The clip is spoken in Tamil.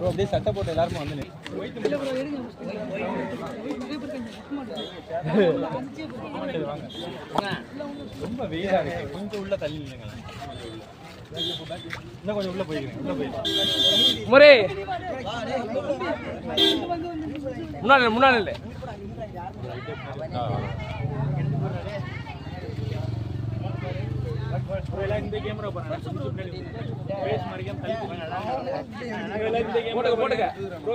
அப்படியே சட்டை போட்டு எல்லாருக்கும் வந்து ரொம்ப வெயிலாக இருக்கு. கொஞ்சம் உள்ள தள்ளி நில்லுங்க. இன்னும் கொஞ்சம் உள்ள போயிருக்கேன் உள்ள போயிருக்கேன் முறை முன்னாடி முன்னாடி இல்லை போட்டுக்க போட்டுக்க. ப்ரோ.